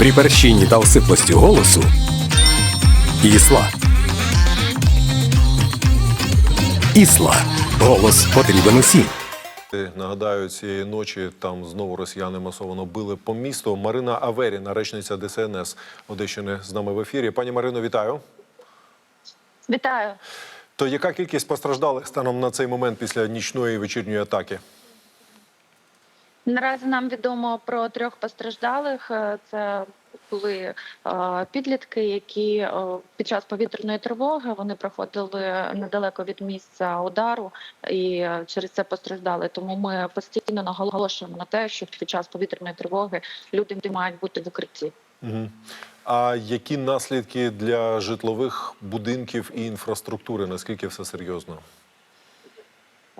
При перщині та осиплості голосу Ісла. Ісла. Голос потрібен усім. Нагадаю, цієї ночі там знову росіяни масово били по місту. Марина Аверіна, речниця ДСНС Одещини, з нами в ефірі. Пані Марино, вітаю. Вітаю. То яка кількість постраждалих станом на цей момент після нічної вечірньої атаки? Наразі нам відомо про трьох постраждалих. Е, Це були е, підлітки, які е, під час повітряної тривоги вони проходили недалеко від місця удару і через це постраждали. Тому ми постійно наголошуємо на те, що під час повітряної тривоги люди мають бути в укритті. Угу. А які наслідки для житлових будинків і інфраструктури? Наскільки все серйозно?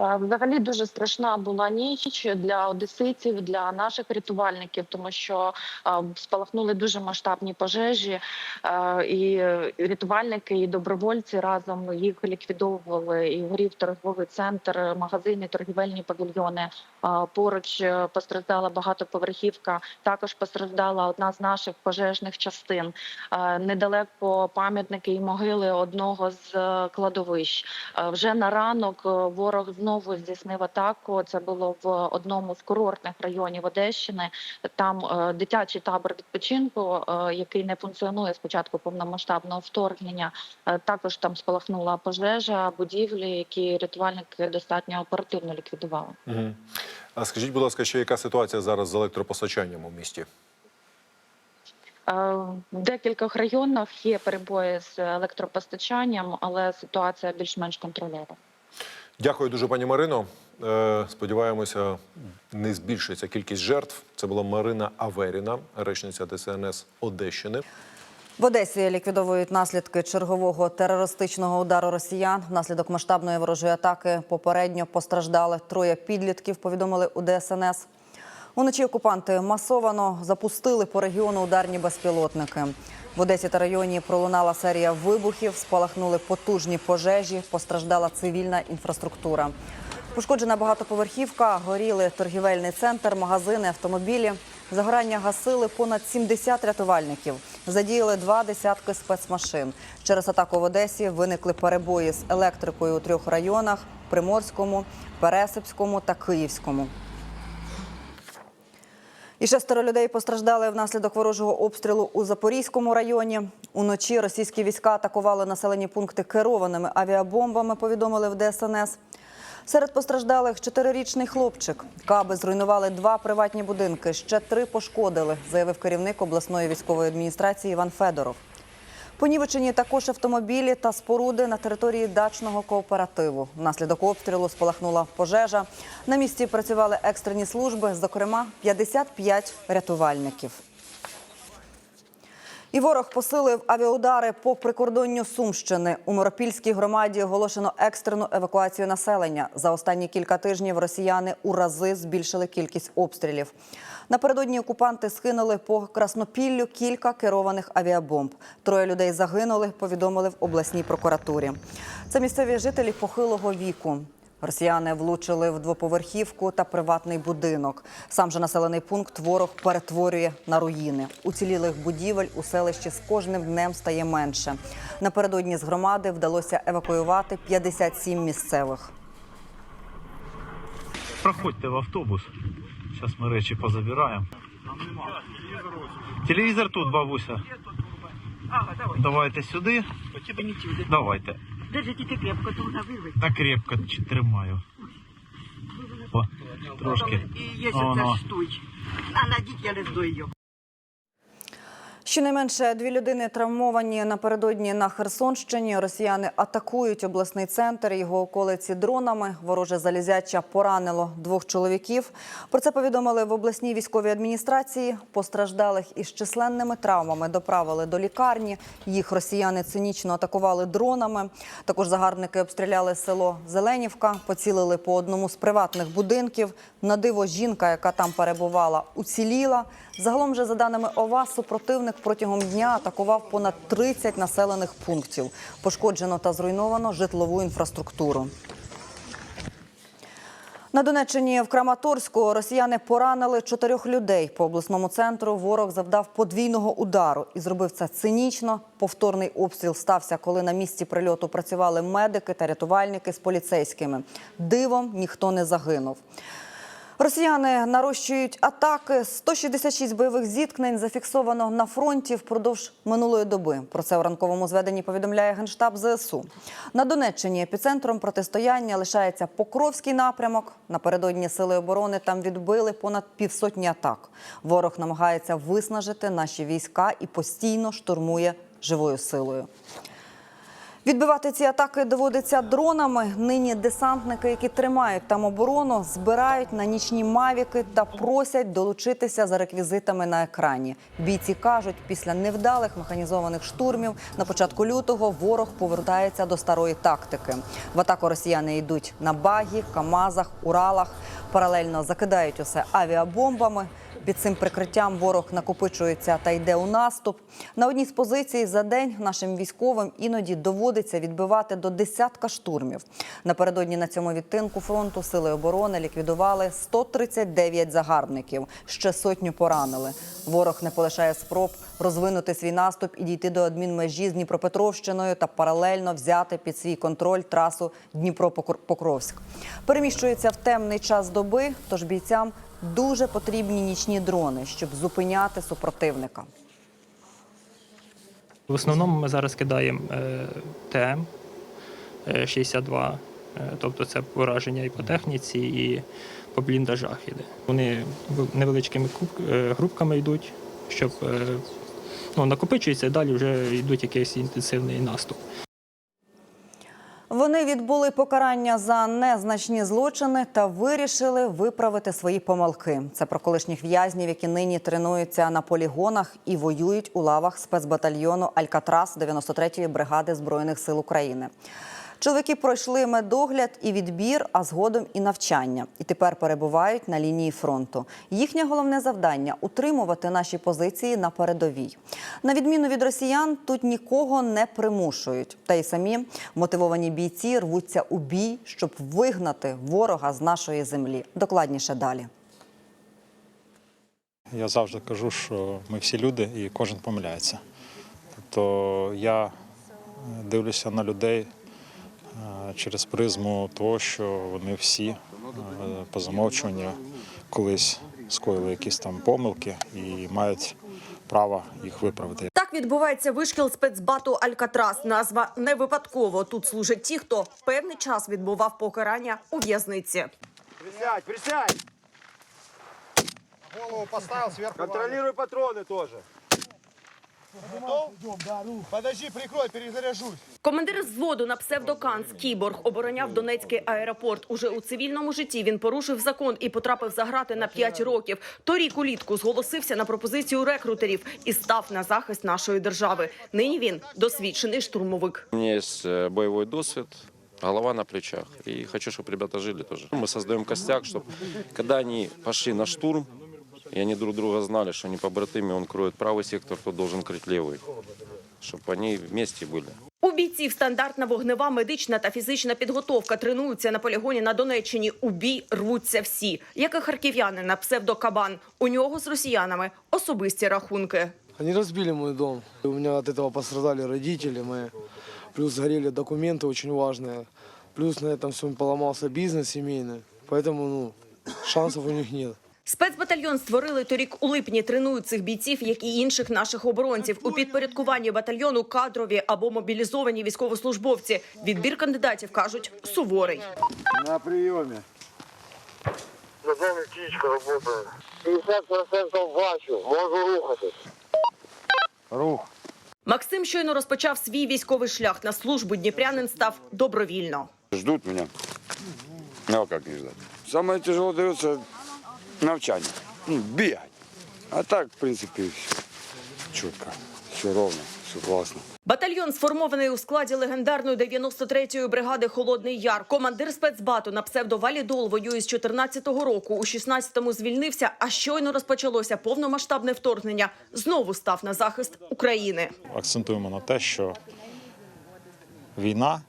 Е, Взагалі дуже страшна була ніч для одеситів, для наших рятувальників, тому що е, спалахнули дуже масштабні пожежі, е, і рятувальники, і добровольці разом їх ліквідовували. І горів торговий центр, магазини, торгівельні павільйони. Поруч постраждала багатоповерхівка. Також постраждала одна з наших пожежних частин. Недалеко пам'ятники і могили одного з кладовищ. Вже на ранок ворог знову здійснив атаку. Це було в одному з курортних районів Одещини. Там е, дитячий табор відпочинку, е, який не функціонує з початку повномасштабного вторгнення. Е, Також там спалахнула пожежа, будівлі, які рятувальники достатньо оперативно ліквідували. Угу. А скажіть, будь ласка, ще яка ситуація зараз з електропостачанням у місті? В декількох районах є перебої з електропостачанням, але ситуація більш-менш контрольована. Дякую дуже, пані Марино. Е, Сподіваємося, не збільшиться кількість жертв. Це була Марина Аверіна, речниця ДСНС Одещини. В Одесі ліквідовують наслідки чергового терористичного удару росіян. Внаслідок масштабної ворожої атаки попередньо постраждали троє підлітків. Повідомили у ДСНС. Уночі окупанти масовано запустили по регіону ударні безпілотники. В Одесі та районі пролунала серія вибухів, спалахнули потужні пожежі, постраждала цивільна інфраструктура. Пошкоджена багатоповерхівка, горіли торгівельний центр, магазини, автомобілі. Загорання гасили понад 70 рятувальників. Задіяли два десятки спецмашин. Через атаку в Одесі виникли перебої з електрикою у трьох районах: Приморському, Пересипському та Київському. І шестеро людей постраждали внаслідок ворожого обстрілу у Запорізькому районі. Уночі російські війська атакували населені пункти керованими авіабомбами. Повідомили в ДСНС. Серед постраждалих чотирирічний хлопчик. Каби зруйнували два приватні будинки. Ще три пошкодили, заявив керівник обласної військової адміністрації Іван Федоров. Понівечені також автомобілі та споруди на території дачного кооперативу. Внаслідок обстрілу спалахнула пожежа. На місці працювали екстрені служби, зокрема 55 рятувальників. І ворог посилив авіаудари по прикордонню Сумщини. У Моропільській громаді оголошено екстрену евакуацію населення. За останні кілька тижнів росіяни у рази збільшили кількість обстрілів. Напередодні окупанти скинули по Краснопіллю кілька керованих авіабомб. Троє людей загинули, повідомили в обласній прокуратурі. Це місцеві жителі похилого віку. Росіяни влучили в двоповерхівку та приватний будинок. Сам же населений пункт ворог перетворює на руїни. Уцілілих будівель у селищі з кожним днем стає менше. Напередодні з громади вдалося евакуювати 57 місцевих. Проходьте в автобус. Зараз ми речі позабираємо. Телевізор тут, бабуся. Давайте сюди. Давайте. Держите крепко, то вона вирве. Так крепко чи- тримаю. О, трошки. І є це штуй. А надіть я не здою його. Щонайменше дві людини травмовані напередодні на Херсонщині. Росіяни атакують обласний центр, його околиці дронами. Вороже залізяча поранило двох чоловіків. Про це повідомили в обласній військовій адміністрації. Постраждалих із численними травмами доправили до лікарні. Їх росіяни цинічно атакували дронами. Також загарбники обстріляли село Зеленівка, поцілили по одному з приватних будинків. На диво жінка, яка там перебувала, уціліла. Загалом же, за даними ОВА, супротивник протягом дня атакував понад 30 населених пунктів. Пошкоджено та зруйновано житлову інфраструктуру. На Донеччині в Краматорську росіяни поранили чотирьох людей. По обласному центру ворог завдав подвійного удару і зробив це цинічно. Повторний обстріл стався, коли на місці прильоту працювали медики та рятувальники з поліцейськими. Дивом ніхто не загинув. Росіяни нарощують атаки. 166 бойових зіткнень зафіксовано на фронті впродовж минулої доби. Про це у ранковому зведенні повідомляє генштаб ЗСУ. На Донеччині епіцентром протистояння лишається Покровський напрямок. Напередодні сили оборони там відбили понад півсотні атак. Ворог намагається виснажити наші війська і постійно штурмує живою силою. Відбивати ці атаки доводиться дронами. Нині десантники, які тримають там оборону, збирають на нічні мавіки та просять долучитися за реквізитами на екрані. Бійці кажуть, після невдалих механізованих штурмів на початку лютого ворог повертається до старої тактики. В атаку росіяни йдуть на багі, камазах, уралах. Паралельно закидають усе авіабомбами. Під цим прикриттям ворог накопичується та йде у наступ. На одній з позицій за день нашим військовим іноді доводиться відбивати до десятка штурмів. Напередодні на цьому відтинку фронту сили оборони ліквідували 139 загарбників. Ще сотню поранили. Ворог не полишає спроб розвинути свій наступ і дійти до адмінмежі з Дніпропетровщиною та паралельно взяти під свій контроль трасу Дніпро-Покровськ. Переміщується в темний час доби, тож бійцям дуже потрібні нічні дрони, щоб зупиняти супротивника. В основному ми зараз кидаємо е, ТМ е, 62, е, тобто це пораження і по техніці, і по бліндажах іде. Вони невеличкими е, групками йдуть, щоб е, ну, накопичується, і далі вже йдуть якийсь інтенсивний наступ. Вони відбули покарання за незначні злочини та вирішили виправити свої помилки. Це про колишніх в'язнів, які нині тренуються на полігонах і воюють у лавах спецбатальйону Алькатрас 93-ї бригади збройних сил України. Чоловіки пройшли медогляд і відбір, а згодом і навчання. І тепер перебувають на лінії фронту. Їхнє головне завдання утримувати наші позиції на передовій. На відміну від росіян, тут нікого не примушують. Та й самі мотивовані бійці рвуться у бій, щоб вигнати ворога з нашої землі. Докладніше далі. Я завжди кажу, що ми всі люди і кожен помиляється. Тобто я дивлюся на людей через призму того, що вони всі по замовчуванню колись скоїли якісь там помилки і мають право їх виправити. Так відбувається вишкіл спецбату Алькатрас. Назва не випадково. Тут служать ті, хто певний час відбував покарання у в'язниці. Присядь, присядь! Голову поставил сверху. Контролируй патроны тоже. Готов? Идем, да, ну. Подожди, прикрой, перезаряжусь. Командир взводу на псевдоканс Кіборг обороняв Донецький аеропорт. Уже у цивільному житті він порушив закон і потрапив за грати на 5 років. Торік улітку зголосився на пропозицію рекрутерів і став на захист нашої держави. Нині він досвідчений штурмовик. У меня есть э, боевой досвид, голова на плечах. И хочу, чтобы ребята жили тоже. Мы создаем костяк, чтобы когда они пошли на штурм, и они друг друга знали, что они побратимы, он кроет правый сектор, тот должен крыть левый. Чтобы они вместе были. У бійців стандартна вогнева, медична та фізична підготовка тренуються на полігоні на Донеччині. У бій рвуться всі, як і харків'яни на псевдокабан. У нього з росіянами особисті рахунки. Они разбили мой дом. У меня от этого пострадали родители мои. Плюс сгорели документы очень важные. Плюс на этом всем поломался бизнес семейный. Поэтому, ну, шансов у них нет. Спецбатальйон створили торік у липні. Тренують цих бійців, як і інших наших оборонців. У підпорядкуванні батальйону кадрові або мобілізовані військовослужбовці. Відбір кандидатів кажуть суворий. На приеме. Назовем птичка работает. 50% бачу, можу рухатись. Рух. Максим щойно розпочав свій військовий шлях на службу. Дніпрянин став добровільно. Ждут меня. Ну, как не ждать? Самое тяжело дается навчание. Ну, бегать. А так, в принципе, все четко, все ровно, все классно. Батальйон сформований у складі легендарної 93-ї бригади Холодний Яр. Командир спецбату на псевдовалідол воює з 14-го року. У 16-му звільнився, а щойно розпочалося повномасштабне вторгнення. Знову став на захист України. Акцентуємо на те, що війна,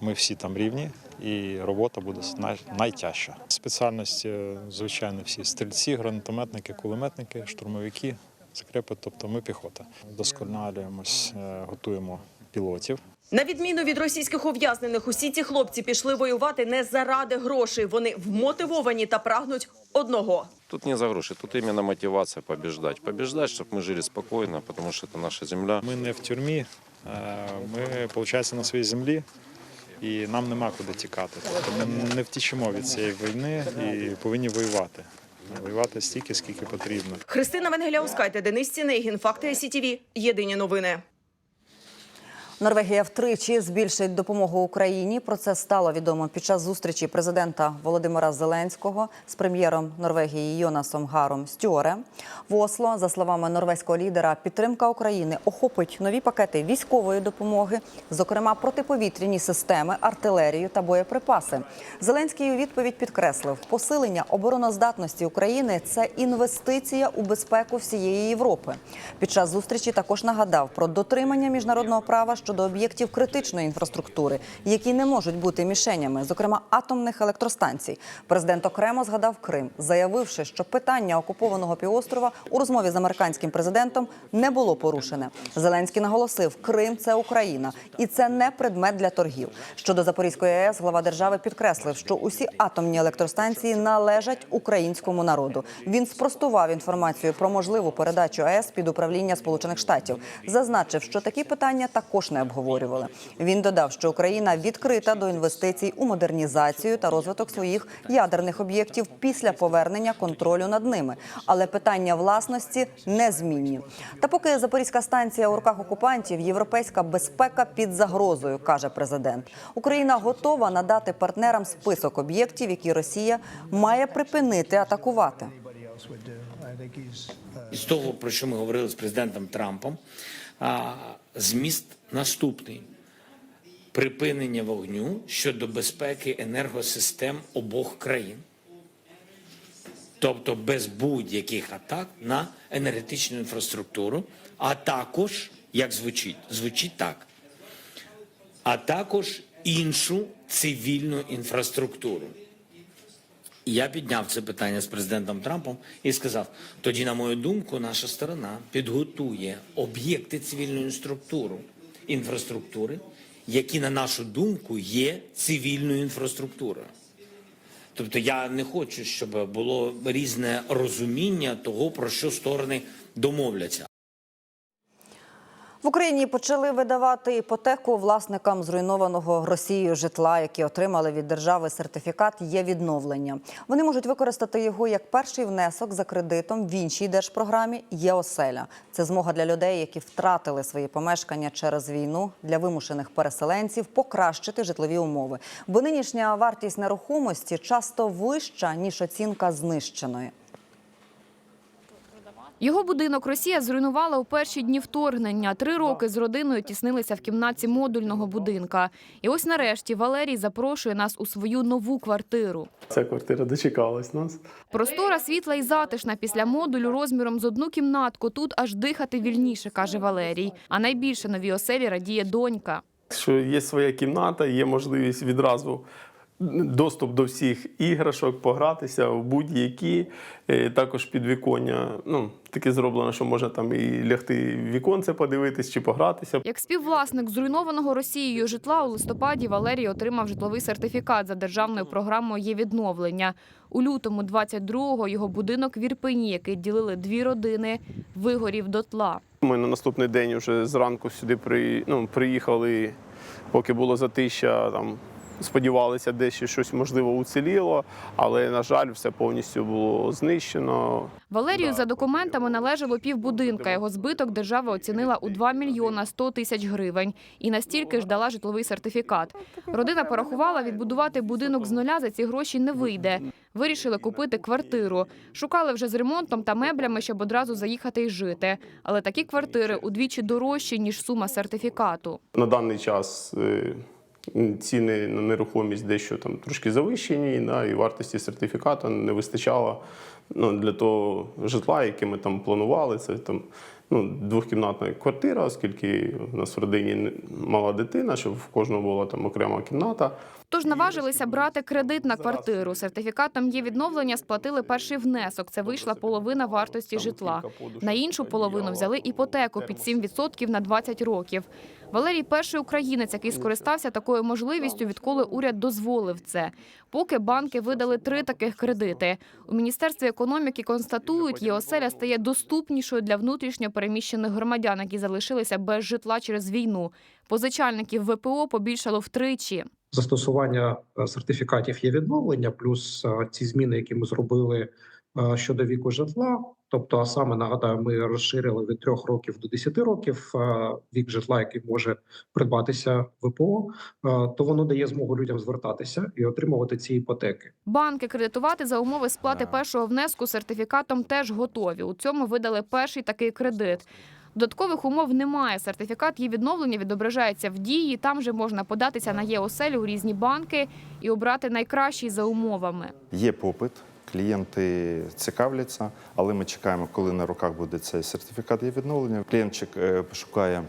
ми всі там рівні, і робота буде най- найтяжча. Спеціальності, е, звичайно, всі стрільці, гранатометники, кулеметники, штурмовики, закрепи, тобто ми піхота. Вдосконалюємось, е, готуємо пілотів. На відміну від російських ув'язнених, усі ці хлопці пішли воювати не заради грошей. Вони вмотивовані та прагнуть одного. Тут не за гроши, тут именно мотивация побеждать. Побеждать, чтобы мы жили спокойно, потому что это наша земля. Ми не в тюрмі, е, ми, виходить, на своїй землі, і нам нема куди тікати. Тобто ми не втічемо від цієї війни і повинні воювати. Воювати стільки, скільки потрібно. Христина Венгеляускайте, Денис Цінегін, Факти СІТІВІ. Єдині новини. Норвегія втричі збільшить допомогу Україні. Про це стало відомо під час зустрічі президента Володимира Зеленського з прем'єром Норвегії Йонасом Гаром Стюоре. В Осло, за словами норвезького лідера, підтримка України охопить нові пакети військової допомоги, зокрема протиповітряні системи, артилерію та боєприпаси. Зеленський у відповідь підкреслив, посилення обороноздатності України це інвестиція у безпеку всієї Європи. Під час зустрічі також нагадав про дотримання міжнародного права щодо об'єктів критичної інфраструктури, які не можуть бути мішенями, зокрема атомних електростанцій. Президент окремо згадав Крим, заявивши, що питання окупованого півострова у розмові з американським президентом не було порушене. Зеленський наголосив, Крим це Україна, і це не предмет для торгів. Щодо Запорізької АЕС, глава держави підкреслив, що усі атомні електростанції належать українському народу. Він спростував інформацію про можливу передачу АЕС під управління Сполучених Штатів. Зазначив, що такі питання також не обговорювали. Він додав, що Україна відкрита до інвестицій у модернізацію та розвиток своїх ядерних об'єктів після повернення контролю над ними. Але питання власності незмінні. Та поки Запорізька станція у руках окупантів, європейська безпека під загрозою, каже президент. Україна готова надати партнерам список об'єктів, які Росія має припинити атакувати. Із того, про що ми говорили з президентом Трампом, а, зміст наступний: припинення вогню щодо безпеки енергосистем обох країн, тобто без будь-яких атак на енергетичну інфраструктуру, а також, як звучить, звучить так, а також іншу цивільну інфраструктуру. Я підняв це питання з президентом Трампом і сказав: тоді, на мою думку, наша сторона підготує об'єкти цивільної структури, інфраструктури, які, на нашу думку, є цивільною інфраструктурою. Тобто я не хочу, щоб було різне розуміння того, про що сторони домовляться. В Україні почали видавати іпотеку власникам зруйнованого Росією житла, які отримали від держави сертифікат є відновлення. Вони можуть використати його як перший внесок за кредитом в іншій держпрограмі є оселя. Це змога для людей, які втратили свої помешкання через війну для вимушених переселенців, покращити житлові умови. Бо нинішня вартість нерухомості часто вища ніж оцінка знищеної. Його будинок Росія зруйнувала у перші дні вторгнення. Три роки з родиною тіснилися в кімнаті модульного будинка. І ось нарешті Валерій запрошує нас у свою нову квартиру. Ця квартира дочекалась нас. Простора, світла і затишна після модулю розміром з одну кімнатку. Тут аж дихати вільніше, каже Валерій. А найбільше новій оселі радіє донька. Що є своя кімната, є можливість відразу доступ до всіх іграшок, погратися в будь-які. Е, Також підвіконня. Ну, таке зроблено, що можна там і лягти в віконце подивитись чи погратися. Як співвласник зруйнованого Росією житла у листопаді Валерій отримав житловий сертифікат за державною програмою «Є відновлення». У лютому 22-го його будинок в Ірпені, який ділили дві родини, вигорів дотла. Ми на наступний день вже зранку сюди при, ну, приїхали, поки було затища, там сподівалися, десь ще щось можливо уціліло, але на жаль, все повністю було знищено. Валерію за документами належало півбудинка. Його збиток держава оцінила у 2 мільйона 100 тисяч гривень. І настільки ж дала житловий сертифікат. Родина порахувала, відбудувати будинок з нуля за ці гроші не вийде. Вирішили купити квартиру. Шукали вже з ремонтом та меблями, щоб одразу заїхати і жити. Але такі квартири удвічі дорожчі, ніж сума сертифікату. На даний час е, ціни на нерухомість дещо там трошки завищені, да, і вартості сертифікату не вистачало ну, для того житла, яке ми там планували. Це там ну, двохкімнатна квартира, оскільки у нас в родині мала дитина, щоб в кожного була там окрема кімната. Тож наважилися брати кредит на квартиру. Сертифікатом є відновлення, сплатили перший внесок. Це вийшла половина вартості житла. На іншу половину взяли іпотеку під 7% на 20 років. Валерій перший українець, який скористався такою можливістю, відколи уряд дозволив це. Поки банки видали три таких кредити. У міністерстві економіки констатують, ЄОСЕЛЯ стає доступнішою для внутрішньо переміщених громадян, які залишилися без житла через війну. Позичальників ВПО побільшало втричі. застосування е, сертифікатів є відновлення, плюс е, ці зміни, які ми зробили е, щодо віку житла. Тобто, а саме нагадаю, ми розширили від 3 років до 10 років вік житла, який може придбатися ВПО, то воно дає змогу людям звертатися і отримувати ці іпотеки. Банки кредитувати за умови сплати першого внеску сертифікатом теж готові. У цьому видали перший такий кредит. Додаткових умов немає. Сертифікат її відновлення відображається в дії. Там же можна податися на ЄОСЕЛі у різні банки і обрати найкращий за умовами. Є попит, клієнти цікавляться, але ми чекаємо, коли на руках буде цей сертифікат і відновлення. Клієнт чек- е, шукає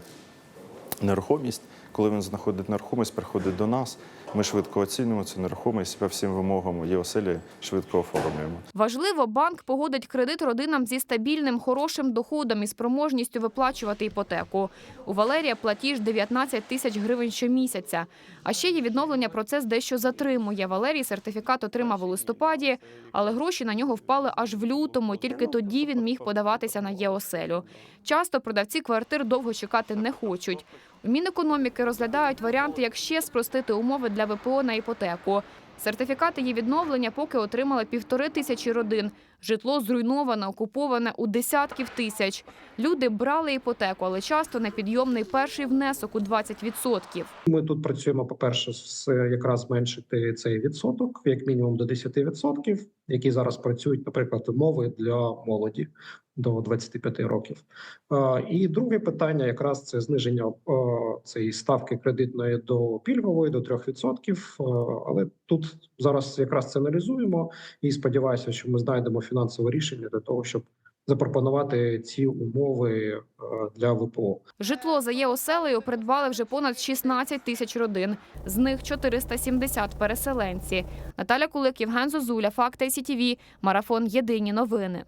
нерухомість. Коли він знаходить нерухомість, приходить до нас. Ми швидко оцінюємо цю нерухомість по всім вимогам є оселі швидко оформлюємо. Важливо, банк погодить кредит родинам зі стабільним, хорошим доходом і спроможністю виплачувати іпотеку. У Валерія платіж 19 тисяч гривень щомісяця. А ще є відновлення процес дещо затримує. Валерій сертифікат отримав у листопаді, але гроші на нього впали аж в лютому. Тільки тоді він міг подаватися на ЄОСЕЛю. Часто продавці квартир довго чекати не хочуть. Мінекономіки розглядають варіанти, як ще спростити умови для ВПО на іпотеку. Сертифікати її відновлення, поки отримали півтори тисячі родин. Житло зруйноване, окуповане у десятків тисяч. Люди брали іпотеку, але часто непідйомний перший внесок у 20%. Ми тут працюємо, по-перше, з е, якраз зменшити цей відсоток, як мінімум до 10%, які зараз працюють, наприклад, умови для молоді до 25 років. І друге питання, якраз це зниження цієї ставки кредитної до пільгової до 3%. Е, Але тут зараз якраз це аналізуємо і сподіваюся, що ми знайдемо фінансове рішення для того, щоб запропонувати ці умови е, для ВПО. Житло за ЄОСЕЛею придбали вже понад 16 тисяч родин. З них 470 переселенці. Наталя Кулик, Євген Зозуля, Факти СІТІВІ, Марафон Єдині новини.